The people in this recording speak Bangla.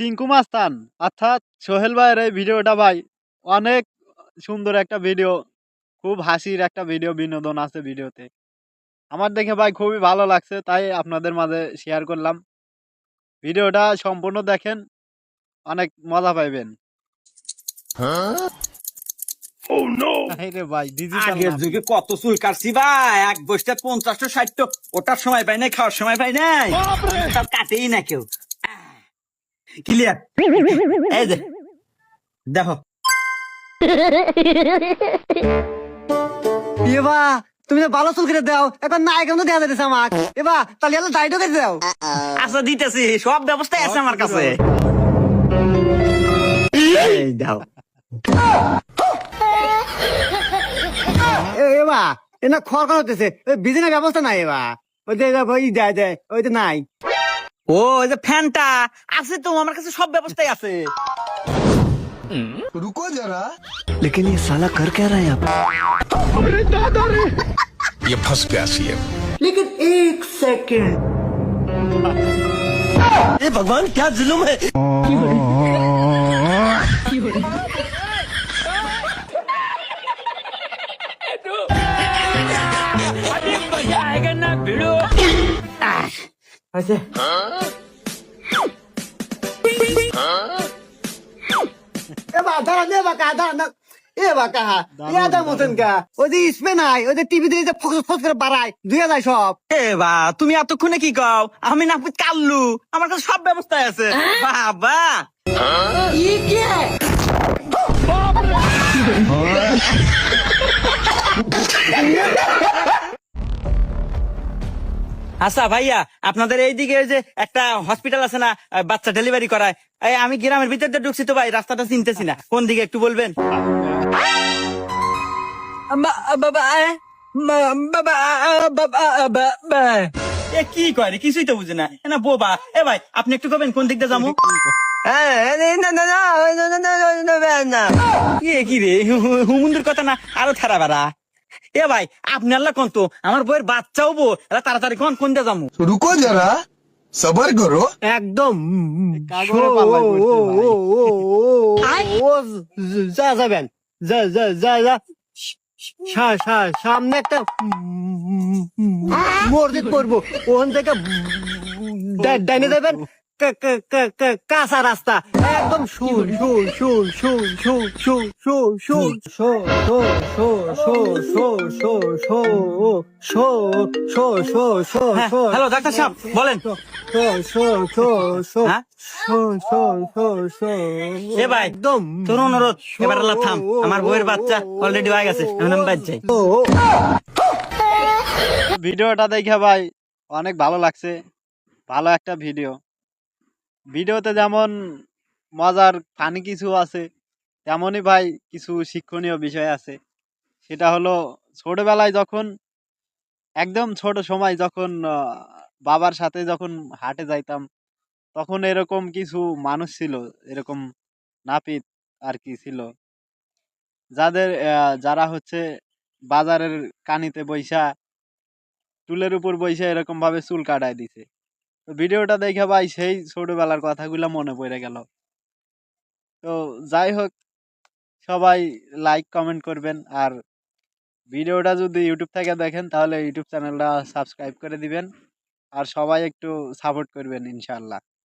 টিঙ্কু মাস্তান। অর্থাৎ সোহেল ভাইয়ের এই ভিডিওটা ভাই অনেক সুন্দর একটা ভিডিও খুব হাসির একটা ভিডিও বিনোদন আছে ভিডিওতে। আমার দেখে ভাই খুবই ভালো লাগছে তাই আপনাদের মাঝে শেয়ার করলাম। ভিডিওটা সম্পূর্ণ দেখেন অনেক মজা পাইবেন। রে ভাই ডিজিটাল আগের যুগে কত চুল কাটছি ভাই এক বসতে পঞ্চাশটা ষাটটা ওটার সময় পাই নাই খাওয়ার সময় পাই নাই। সব কাটেই না কেউ। ক্লিয়ার এই যে দেখো। এবা তুমি তো ভালো চুল কেটে দাও এখন না এখন দেওয়া যাইতেছে আমার এবা তাহলে এলো দাইটো কেটে দাও। আচ্ছা দিতেছি সব ব্যবস্থাই আছে আমার কাছে। এই দাও। এবা এনা খড় খড় হতেছে বিজনেস ব্যবস্থা নাই এবা। ওই যে এবার ওই দেয় দেয় ওই তো নাই। ও ওই যে ফ্যানটা আছে তো আমার কাছে সব ব্যবস্থাই আছে रुको जरा लेकिन ये साला कर क्या रहा है यहाँ ये फंस गया सीएम लेकिन एक सेकंड ए भगवान क्या जुलुम है হয়েছে না এ বাকা ইয়াদা মতন কা ওই যে ইসমে নাই ওই যে টিভি দিয়ে যে ফোকাস ফোকাস করে বাড়ায় ধুয়ে যায় সব। এ বা তুমি এতক্ষণে কি কও? আমি না কাল্লু আমার কাছে সব ব্যবস্থায় আছে। বাবা। আচ্ছা ভাইয়া আপনাদের এইদিকে যে একটা হসপিটাল আছে না বাচ্চা ডেলিভারি করায় আমি গ্রামের ভিতর দিয়ে ঢুকছি তো ভাই রাস্তাটা চিনতেছি না কোন দিকে একটু বলবেন এ কি করে কিছুই তো বুঝে না না বোবা এ ভাই আপনি একটু কবেন কোন দিক দিয়ে যাব কি রে হুমুন্দির কথা না আরও থারা বাড়া এ ভাই আপনি আল্লাহ কোন তো? আমার বইয়ের বাচ্চাও বউ তাড়াতাড়ি কোন কোন দিয়ে যাব রুকো যারা সবার করো। একদম। যা যাবেন যা যা যা যা। সামনে একটা মসজিদ করব। ওখান থেকে ডাইনে যাবেন? কাঁচা রাস্তা একদম সুর সুর সুর সুর সুর সুর সুর সুর সুর সুর সুর সুর সুর সুর সুর সুর সুর হ্যাঁ, সুর হ্যালো ডাক্তার সাহেব বলেন শোন, শোন, শোন, শোন, হ্যাঁ? শোন, শোন, শোন, শোন। এ ভাই একদম তোর অনুরোধ এবার থাম আমার বইয়ের বাচ্চা অলরেডি হয়ে গেছে এখন আমি বাদ যাই ভিডিওটা দেখে ভাই অনেক ভালো লাগছে ভালো একটা ভিডিও ভিডিওতে যেমন মজার ফানি কিছু আছে, তেমনই ভাই কিছু শিক্ষণীয় বিষয় আছে। সেটা হলো ছোটবেলায় যখন, একদম ছোট সময় যখন বাবার সাথে যখন হাটে যাইতাম, তখন এরকম কিছু মানুষ ছিল, এরকম নাপিত আর কি ছিল। যাদের যারা হচ্ছে বাজারের কানিতে বৈশা চুলের উপর বসে এরকম ভাবে চুল কাটায় দিছে। ভিডিওটা দেখে ভাই সেই ছোটবেলার কথাগুলো মনে পড়ে গেল। তো যাই হোক, সবাই লাইক কমেন্ট করবেন। আর ভিডিওটা যদি ইউটিউব থেকে দেখেন, তাহলে ইউটিউব চ্যানেলটা সাবস্ক্রাইব করে দিবেন। আর সবাই একটু সাপোর্ট করবেন ইনশাল্লাহ